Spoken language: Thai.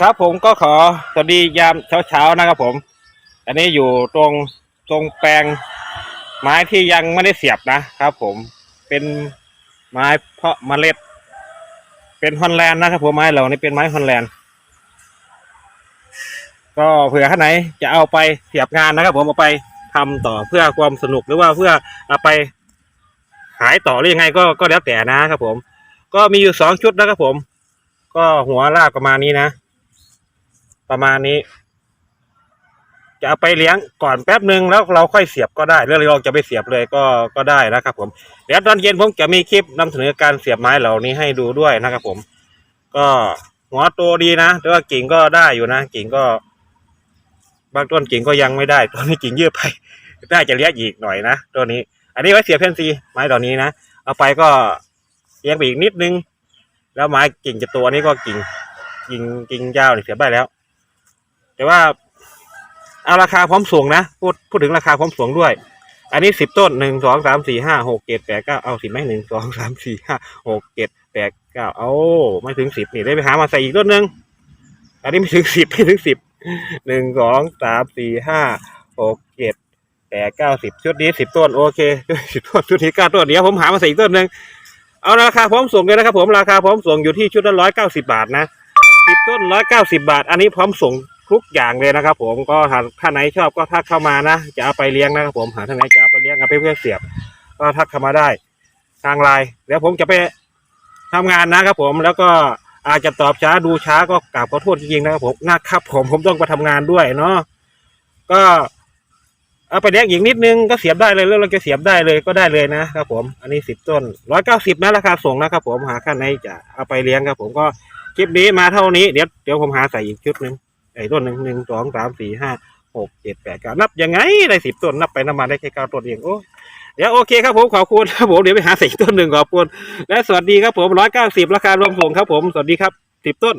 ครับผมก็ขอสวัสดียามเช้าๆนะครับผม อันนี้อยู่ตรงตรงแปลงไม้ที่ยังไม่ได้เสียบนะครับผมเป็นไม้เพาะเมล็ด เป็นฮอลแลนด์นะครับผมไม้เหล่านี้เป็นไม้ฮอลแลนด์ก็เผื่อท่านไหนจะเอาไปเสียบงานนะครับ ผมเอาไปทำต่อเพื่อความสนุกหรือว่าเพื่อเอาไปขายต่อหรือยังไงก็ก็แล้วแต่นะครับผม ก็มีอยู่สองชุดนะครับผม ก็หัวลากประมาณนี้นะ ประมาณนี้ จะเอาไปเลี้ยงก่อนแป๊บหนึ่งแล้วเราค่อยเสียบก็ได้หรือเราจะไปเสียบเลยก็ก็ได้นะครับผมเดี๋ยวตอนเย็นผมจะมีคลิปนำเสนอการเสียบไม้เหล่านี้ให้ดูด้วยนะครับผม ก็หัวโตดีนะแต่ว่ากิ่งก็ได้อยู่นะกิ่งก็ บางต้นกิ่งก็ยังไม่ได้ต้นนี้กิ่งยืดไปน่าจะเลี้ยงอีกหน่อยนะตัวนี้ อันนี้ไว้เสียบเพนซีไม้เหล่านี้นะเอาไปก็เลี้ยงไปอีกนิดนึง แล้วไม้กิ่งจะตัวนี้ก็กิ่งกิ่งกิ่งยาวเนี่ยเสียบได้แล้ว แต่ว่าเอาราคาพร้อมส่งนะพูดพูดถึงราคาพร้อมส่งด้วย อันนี้สิบต้นหนึ่งสองสามสี่ห้าหกเจ็ดแปดเก้าเอาสิไหมหนึ่งสองสามสี่ห้าหกเจ็ดแปดเก้าเอาไม่ถึงสิบนี่ได้ไปหามาใส่อีกต้นหนึ่งอันนี้ไม่ถึงสิบไม่ถึงสิบหนึ่งสองสามสี่ห้าหกเจ็ดแปดเก้าสิบชุดนี้สิบต้นโอเคสิบต้นชุดนี้เก้าต้นเดี๋ยวผมหามาใส่อีกต้นหนึ่งเอาราคาพร้อมส่งเลยนะครับผมราคาพร้อมส่งอยู่ที่ชุดละร้อยเก้าสิบาทนะสิบต้นร้อยเก้าสิบาท อันนี้พร้อมส่ง ทุกอย่างเลยนะครับ ผมก็ถ้าถ้าไหนชอบก็ทักเข้ามานะจะเอาไปเลี้ยงนะครับผมหาท่านไหนจะเอาไปเลี้ยงเอาไปเพื่อเสียบ ก็ทักเข้ามาได้ ทางไลน์เดี๋ยวผมจะไปทำงานนะครับ ผมแล้วก็อาจจะตอบช้าดูช้าก็กราบขอโทษจริงๆนะครับผมนะครับผมผมต้องไปทำงานด้วยเนาะก็เอาไปเลี้ยงอีกนิดนึงก็เสียบได้เลยแล้วเราจะเสียบได้เลยก็ได้เลยนะครับผมอันนี้สิบต้นร้อยเก้าสิบนะราคาส่งนะครับ ผมหาท่านไหนจะเอาไปเลี้ยงครับ ผมก็คลิปนี้มาเท่านี้เดี๋ยวเดี๋ยวผมหาใส่อีกชุดหนึ่ง ไอ้ต้นหนึ่งหนึ่งสองสามสี่ห้าหกเจ็ดแปดเก้านับยังไงได้สิบต้นนับไปนับมาได้แค่เก้าต้นเองโอ้เดี๋ยวโอเคครับผมขอบคุณครับผมเดี๋ยวไปหาใส่ต้นหนึ่งขอบคุณและสวัสดีครับผมร้อยเก้าสิบราคารวมส่งครับผมสวัสดีครับสิบต้น